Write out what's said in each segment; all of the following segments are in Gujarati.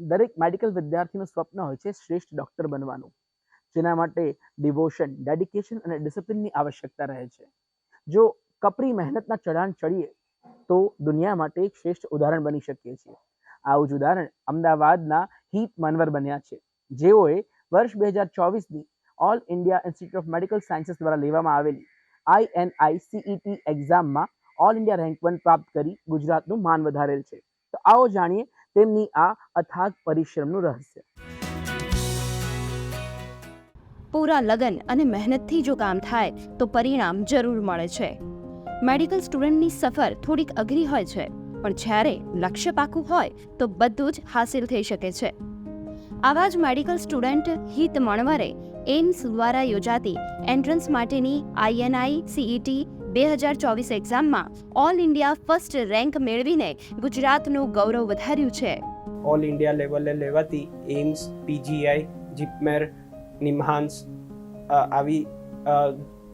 દરેક મેડિકલ વિદ્યાર્થીનું સ્વપ્ન હોય છે શ્રેષ્ઠ ડૉક્ટર બનવાનું. જેના માટે ડિવોશન ડેડિકેશન અને ડિસિપ્લિનની આવશ્યકતા રહે છે. જો કપરી મહેનતના ચઢાણ ચડીએ તો દુનિયા માટે એક શ્રેષ્ઠ ઉદાહરણ બની શકીએ છીએ. આવું જ ઉદાહરણ અમદાવાદના હિત મનવર બન્યા છે. જેઓએ વર્ષ બે હજાર ચોવીસની all India institute of medical sciences દ્વારા લેવામાં આવેલી આઈએનઆઈ સીઈટી એક્ઝામમાં ઓલ ઇન્ડિયા રેન્ક વન પ્રાપ્ત કરી ગુજરાતનું માન વધારેલ છે. તો આવો જાણીએ તેમની આ અથાગ પરિશ્રમનું રહસ્ય. પૂરા લગન અને મહેનતથી જો કામ થાય, તો પરિણામ જરૂર મળે છે. મેડિકલ સ્ટુડન્ટની સફર થોડીક અઘરી હોય છે, પણ જ્યારે લક્ષ્ય પાકું હોય, તો બધું જ હાસિલ થઈ શકે છે. આવા જ મેડિકલ સ્ટુડન્ટ હિત મણવરે એમ્સ દ્વારા યોજાતી એન્ટ્રન્સ માટેની આઈએનઆઈ, સીઈટી બે હજાર ચોવીસ એક્ઝામમાં ઓલ ઇન્ડિયા ફર્સ્ટ રેન્ક મેળવીને ગુજરાતનું ગૌરવ વધાર્યું છે. ઓલ ઇન્ડિયા લેવલે લેવાતી એમ્સ પીજીઆઈ જીપમેર નિમહાન્સ આવી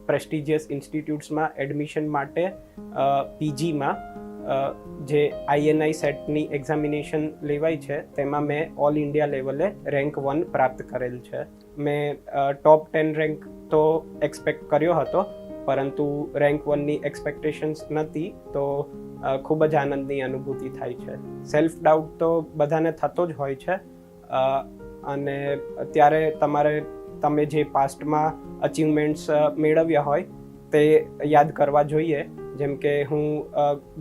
પ્રેસ્ટિજિયસ ઇન્સ્ટિટ્યૂટ્સમાં એડમિશન માટે પીજીમાં જે આઈએનઆઈ સેટની એક્ઝામિનેશન લેવાય છે, તેમાં મેં ઓલ ઇન્ડિયા લેવલે રેન્ક વન પ્રાપ્ત કરેલ છે. મેં ટોપ ટેન રેન્ક તો એક્સપેક્ટ કર્યો હતો પરંતુ રેન્ક વનની એક્સપેક્ટેશન્સ નથી, તો ખૂબ જ આનંદની અનુભૂતિ થાય છે. સેલ્ફ ડાઉટ તો બધાને થતો જ હોય છે અને ત્યારે તમારે, તમે જે પાસ્ટમાં અચીવમેન્ટ્સ મેળવ્યા હોય, તે યાદ કરવા જોઈએ. જેમ કે હું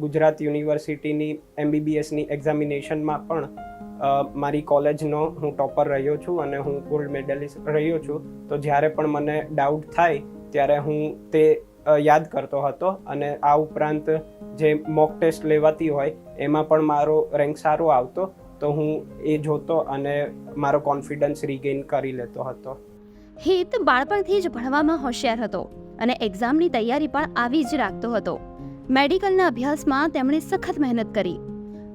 ગુજરાત યુનિવર્સિટીની એમબીબીએસની એક્ઝામિનેશનમાં પણ મારી કોલેજનો હું ટોપર રહ્યો છું અને હું ગોલ્ડ મેડલિસ્ટ રહ્યો છું. તો જ્યારે પણ મને ડાઉટ થાય ત્યારે હું તે યાદ કરતો હતો અને આ ઉપરાંત જે મોક ટેસ્ટ લેવાતી હોય, એમાં પણ મારો રેન્ક સારો આવતો, તો હું એ જોતો અને મારો કોન્ફિડન્સ રીગેઇન કરી લેતો હતો. હિત બાળપણથી જ ભણવામાં હોશિયાર હતો અને એક્ઝામની તૈયારી પણ આવી જ રાખતો હતો. મેડિકલના અભ્યાસમાં તેમણે સખત મહેનત કરી.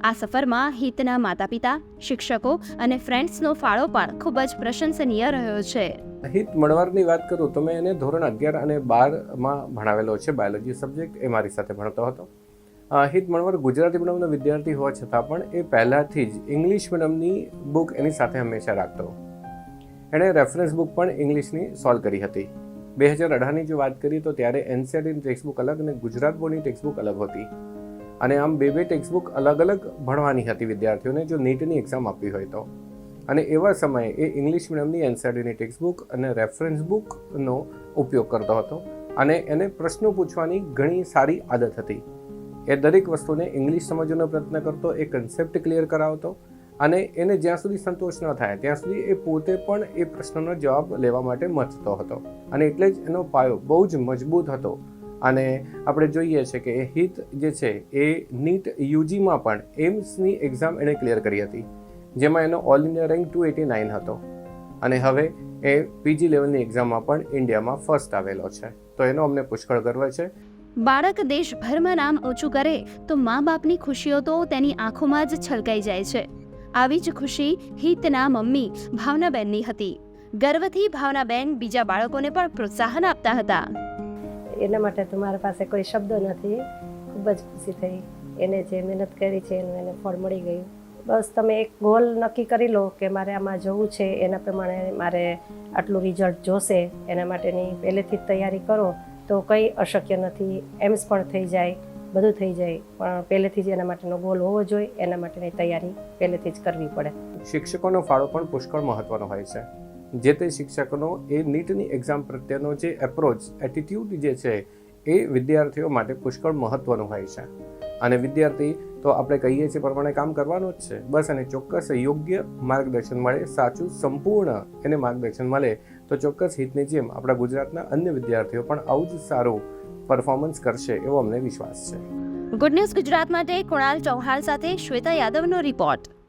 આ સફરમાં હિતના માતા પિતા શિક્ષકો અને ફ્રેન્ડ્સનો ફાળો પણ ખૂબ જ પ્રશંસનીય રહ્યો છે. હિત મળવારની વાત કરું તો મેં એને ધોરણ અગિયાર અને બારમાં ભણાવેલો છે બાયોલોજી સબ્જેક્ટ એ મારી સાથે ભણતો હતો. હિત મણવર ગુજરાતી મીડિયમનો વિદ્યાર્થી હોવા છતાં પણ એ પહેલાંથી જ ઇંગ્લિશ મીડિયમની બુક એની સાથે હંમેશા રાખતો. એણે રેફરન્સ બુક પણ ઇંગ્લિશની સોલ્વ કરી હતી. બે હજાર અઢારની જો વાત કરીએ તો ત્યારે એનસીઆરટીની ટેક્સ્ટબુક અલગ અને ગુજરાત બોર્ડની ટેક્સ્ટબુક અલગ હતી. અને આમ બે બે ટેક્સ્ટબુક અલગ અલગ ભણવાની હતી વિદ્યાર્થીઓને, જો નીટની એક્ઝામ આપવી હોય તો. અને એવા સમયે એ ઇંગ્લિશ મીડિયમની એનસીઆરટીની ટેક્સ્ટબુક અને રેફરન્સ બુકનો ઉપયોગ કરતો હતો અને એને પ્રશ્નો પૂછવાની ઘણી સારી આદત હતી. એ દરેક વસ્તુને ઇંગ્લિશ સમજવાનો પ્રયત્ન કરતો, એ કન્સેપ્ટ ક્લિયર કરાવતો અને એને જ્યાં સુધી સંતોષ ન થાય, ત્યાં સુધી એ પોતે પણ એ પ્રશ્નનો જવાબ લેવા માટે મથતો હતો. અને એટલે જ એનો પાયો બહુ જ મજબૂત હતો. અને આપણે જોઈએ છે કે એ હિત જે છે, એ નીટ યુજીમાં પણ એમ્સની એક્ઝામ એણે ક્લિયર કરી હતી. જેમાં એનો all India rank two eighty nine હતો. અને હવે એ પીજી લેવલની એક્ઝામમાં પણ ઇન્ડિયામાં ફર્સ્ટ આવેલો છે. તો એનો અમને પુષ્કળ ગર્વ છે. બાળક દેશભરમાં નામ ઊંચું કરે તો મા બાપની ખુશીઓ તો તેની આંખોમાં જ છલકાઈ જાય છે. આવી જ ખુશી હિતના મમ્મી ભાવનાબેનની હતી. ગર્વથી ભાવનાબેન બીજા બાળકોને પણ પ્રોત્સાહન આપતા હતા. એના માટે તો મારા પાસે કોઈ શબ્દો નથી. ખૂબ જ ખુશી થઈ. એને જે મહેનત કરી છે એનું એને ફળ મળી ગયું. બસ તમે એક ગોલ નક્કી કરી લો કે મારે આમાં જવું છે, એના પ્રમાણે મારે આટલું રિઝલ્ટ જોશે, એના માટેની પહેલેથી જ તૈયારી કરો. તો કંઈ અશક્ય નથી, એમ્સ પણ થઈ જાય, બધું થઈ જાય, પણ પહેલેથી જ એના માટેનો ગોલ હોવો જોઈએ, એના માટેની તૈયારી પહેલેથી જ કરવી પડે. શિક્ષકોનો ફાળો પણ પુષ્કળ મહત્વનો હોય છે. જે તે શિક્ષકોનો એ નીટની એક્ઝામ પ્રત્યેનો જે એપ્રોચ એટીટ્યુડ જે છે, એ વિદ્યાર્થીઓ માટે પુષ્કળ મહત્વનો હોય છે. અને વિદ્યાર્થી તો આપણે કહીએ છીએ પ્રમાણે કામ કરવાનું જ છે. બસ અને ચોક્કસ યોગ્ય માર્ગદર્શન મળે, સાચું, સંપૂર્ણ એને માર્ગદર્શન મળે, તો ચોક્કસ હિતની જેમ આપણા ગુજરાતના અન્ય વિદ્યાર્થીઓ પણ આવું જ સારું પરફોર્મન્સ કરશે એવો અમને વિશ્વાસ છે. ગુડ ન્યૂઝ ગુજરાત માટે, કુણાલ ચૌહાણ સાથે શ્વેતા યાદવનો રિપોર્ટ